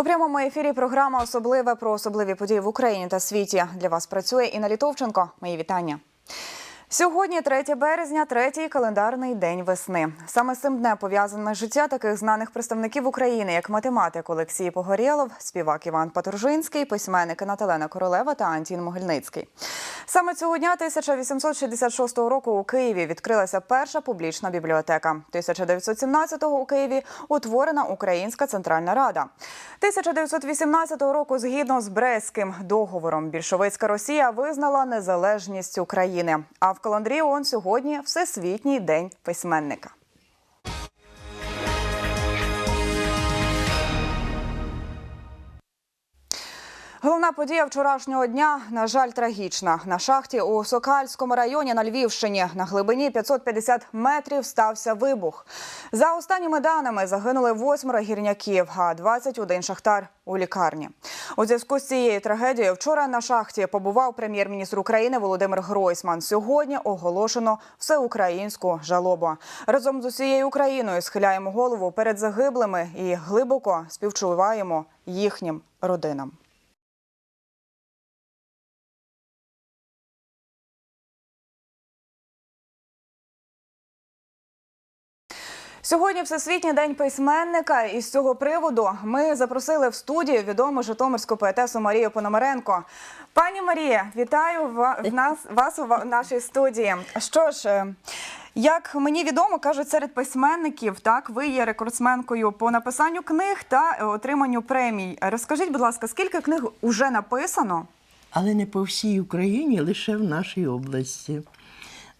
У прямому ефірі програма особливе про особливі події в Україні та світі. Для вас працює Інна Літовченко. Мої вітання. Сьогодні 3 березня, третій календарний день весни. Саме цим днем пов'язане життя таких знаних представників України, як математик Олексій Погорєлов, співак Іван Паторжинський, письменники Наталена Королева та Антін Могильницький. Саме цього дня 1866 року у Києві відкрилася перша публічна бібліотека. 1917-го у Києві утворена Українська Центральна Рада. 1918 року, згідно з Брестським договором, більшовицька Росія визнала незалежність України. А в календарі ООН сьогодні Всесвітній день письменника. Головна подія вчорашнього дня, на жаль, трагічна. На шахті у Сокальському районі на Львівщині на глибині 550 метрів стався вибух. За останніми даними загинули восьмеро гірняків, а 21 шахтар у лікарні. У зв'язку з цією трагедією вчора на шахті побував прем'єр-міністр України Володимир Гройсман. Сьогодні оголошено всеукраїнську жалобу. Разом з усією Україною схиляємо голову перед загиблими і глибоко співчуваємо їхнім родинам. Сьогодні Всесвітній день письменника, і з цього приводу ми запросили в студію відому житомирську поетесу Марію Пономаренко. Пані Марія, вітаю в нас вас у нашій студії. Що ж, е, як мені відомо, кажуть, серед письменників, так ви є рекордсменкою по написанню книг та е, отриманню премій. Розкажіть, будь ласка, скільки книг уже написано? але не по всій Україні, лише в нашій області.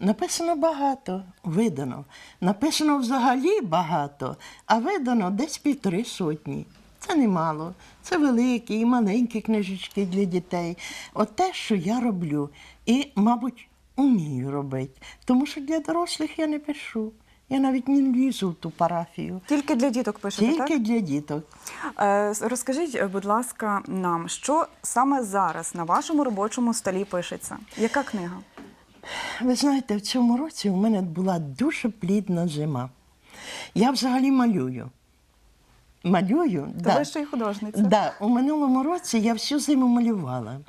Написано багато, видано. Написано взагалі багато, а видано десь півтори сотні. Це немало. Це великі і маленькі книжечки для дітей. От те, що я роблю, і, мабуть, умію робити. Тому що для дорослих я не пишу. Я навіть не лізу в ту парафію. Тільки для діток пишете, так? Тільки для діток. Е, Розкажіть, будь ласка, нам, що саме зараз на вашому робочому столі пишеться? Яка книга? Ви знаєте, в цьому році у мене була дуже плідна зима. Я взагалі малюю. Малюю, То ви ще й художниця. Да, у минулому році я всю зиму малювала,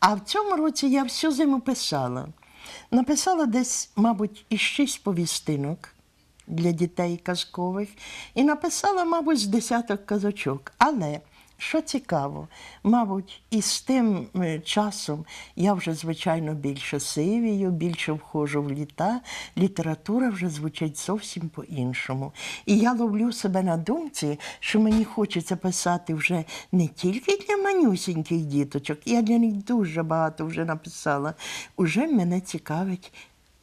а в цьому році я всю зиму писала. Написала десь, мабуть, і шість повістинок для дітей казкових, і написала, мабуть, з десяток казочок. Але що цікаво, мабуть, із тим е, часом я вже, звичайно, більше сивію, більше входжу в літа, література вже звучить зовсім по-іншому. І я ловлю себе на думці, що мені хочеться писати вже не тільки для манюсіньких діточок, я для них дуже багато вже написала. Уже мене цікавить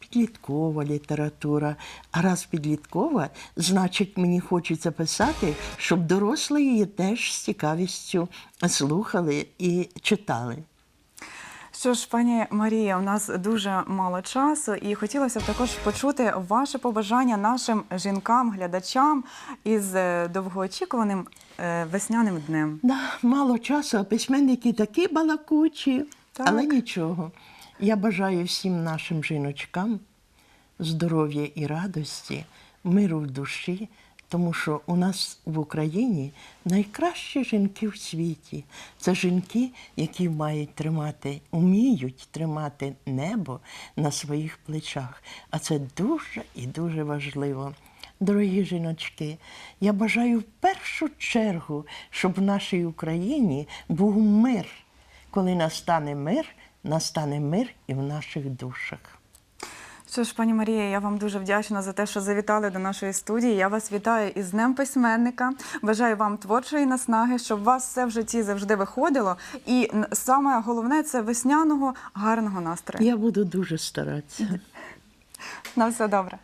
підліткова література. А раз підліткова, значить, мені хочеться писати, щоб дорослі її теж з цікавістю слухали і читали. Що ж, пані Марія, у нас дуже мало часу, і хотілося б також почути ваше побажання нашим жінкам, глядачам із е, довгоочікуваним е, весняним днем. Да, мало часу, а письменники такі балакучі, Так. але нічого. Я бажаю всім нашим жіночкам здоров'я і радості, миру в душі, тому що у нас в Україні найкращі жінки в світі. Це жінки, які мають тримати, уміють тримати небо на своїх плечах. А це дуже і дуже важливо. Дорогі жіночки, я бажаю в першу чергу, щоб в нашій Україні був мир. Коли настане мир, настане мир і в наших душах. Що ж, пані Марія, я вам дуже вдячна за те, що завітали до нашої студії. Я вас вітаю із Днем письменника. Бажаю вам творчої наснаги, щоб у вас все в житті завжди виходило. І саме головне це весняного гарного настрою. Я буду дуже старатися. На все добре.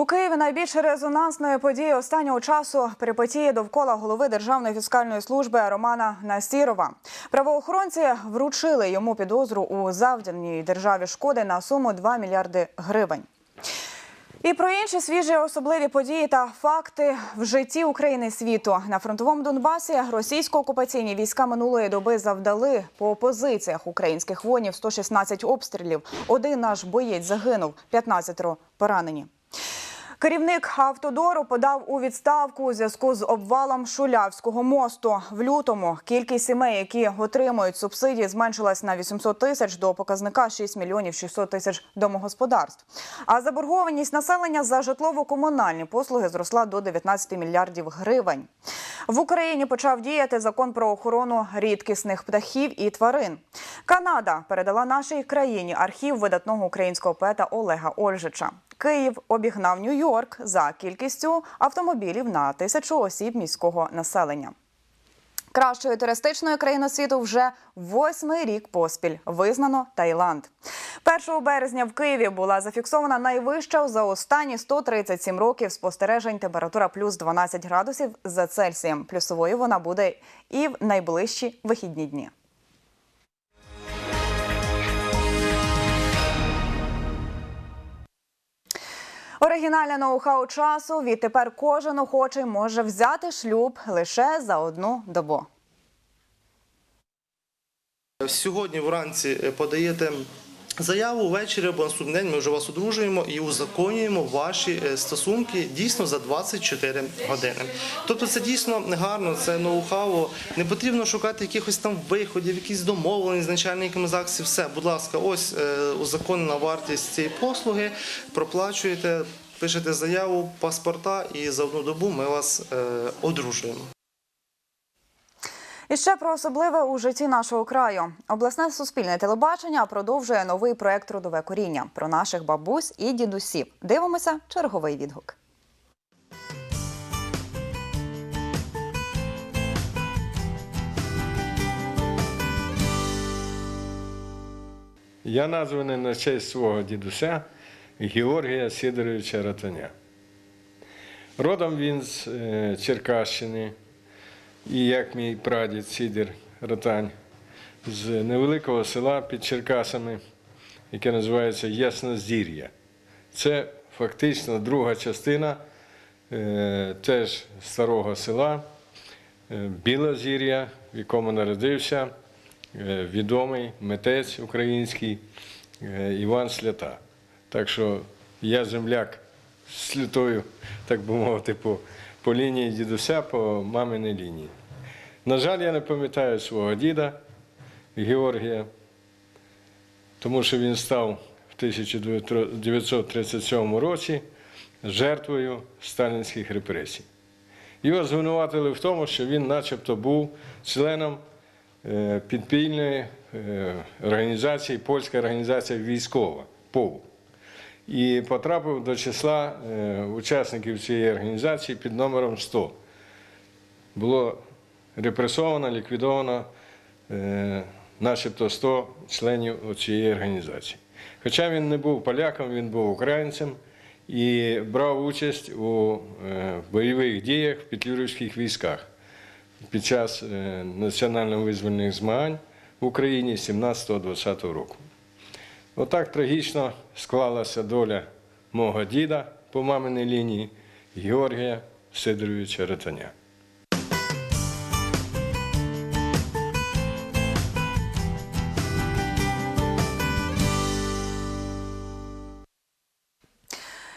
У Києві найбільш резонансною подією останнього часу перипетії довкола голови Державної фіскальної служби Романа Насірова. Правоохоронці вручили йому підозру у завданій державі шкоди на суму 2 мільярди гривень. І про інші свіжі особливі події та факти в житті України світу на фронтовому Донбасі російсько-окупаційні війська минулої доби завдали по позиціях українських воїнів 116 обстрілів. Один наш боєць загинув, 15 поранені. Керівник автодору подав у відставку у зв'язку з обвалом Шулявського мосту. В лютому кількість сімей, які отримують субсидії, зменшилась на 800 тисяч до показника 6 мільйонів 600 тисяч домогосподарств. А заборгованість населення за житлово-комунальні послуги зросла до 19 мільярдів гривень. В Україні почав діяти закон про охорону рідкісних птахів і тварин. Канада передала нашій країні архів видатного українського поета Олега Ольжича. Київ обігнав Нью-Йорк за кількістю автомобілів на тисячу осіб міського населення. Кращою туристичною країною світу вже восьмий рік поспіль визнано Таїланд. 1 березня в Києві була зафіксована найвища за останні 137 років спостережень температура плюс 12 градусів за Цельсієм. Плюсовою вона буде і в найближчі вихідні дні. Оригінальне ноу-хау часу. Відтепер кожен охочий може взяти шлюб лише за одну добу. Сьогодні вранці е, подаєте заяву ввечері або наступний день. Ми вже вас одружуємо і узаконюємо ваші е, стосунки дійсно за 24 години. Тобто це дійсно гарно, це ноу-хау. Не потрібно шукати якихось там виходів, якісь домовлені з начальниками ЗАГСів. Все, будь ласка, ось е, узаконена вартість цієї послуги. Проплачуєте, пишете заяву, паспорта, і за одну добу ми вас е, одружуємо. І ще про особливе у житті нашого краю. Обласне суспільне телебачення продовжує новий проект Трудове коріння про наших бабусь і дідусів. Дивимося черговий відгук. Я названий на честь свого дідуся Георгія Сидоровича Ратаня. Родом він з е, Черкащини, і як мій прадід Сидір Ратань, з невеликого села під Черкасами, яке називається Ясноздір'я. Це фактично друга частина е, теж старого села е, Білозір'я, в якому народився е, відомий митець український е, Іван Слята. Так що я земляк з слітою, так би мовити, по, по лінії дідуся, по маминій лінії. На жаль, я не пам'ятаю свого діда Георгія, тому що він став в 1937 році жертвою сталінських репресій. Його звинуватили в тому, що він начебто був членом е, підпільної е, організації, польська організація військова ПОВ. І потрапив до числа е, учасників цієї організації під номером 100. Було репресовано, ліквідовано е, начебто 100 членів цієї організації. Хоча він не був поляком, він був українцем і брав участь у е, бойових діях в петлюрівських військах під час національно-визвольних змагань в Україні 17-20 року. Отак трагічно склалася доля мого діда по маминій лінії Георгія Сидоровича Ратаня.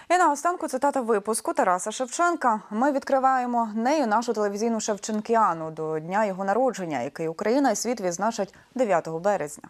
І наостанку цитата випуску Тараса Шевченка. Ми відкриваємо нею нашу телевізійну Шевченкіану до дня його народження, який Україна і світ відзначать 9 березня.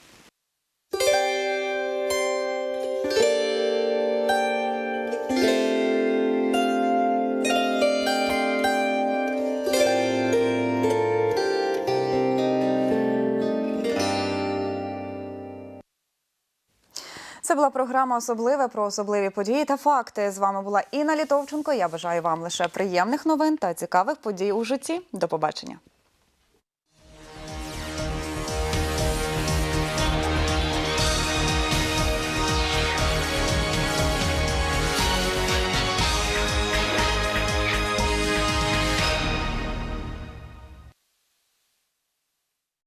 Це була програма Особливе про особливі події та факти. З вами була Інна Літовченко. Я бажаю вам лише приємних новин та цікавих подій у житті. До побачення.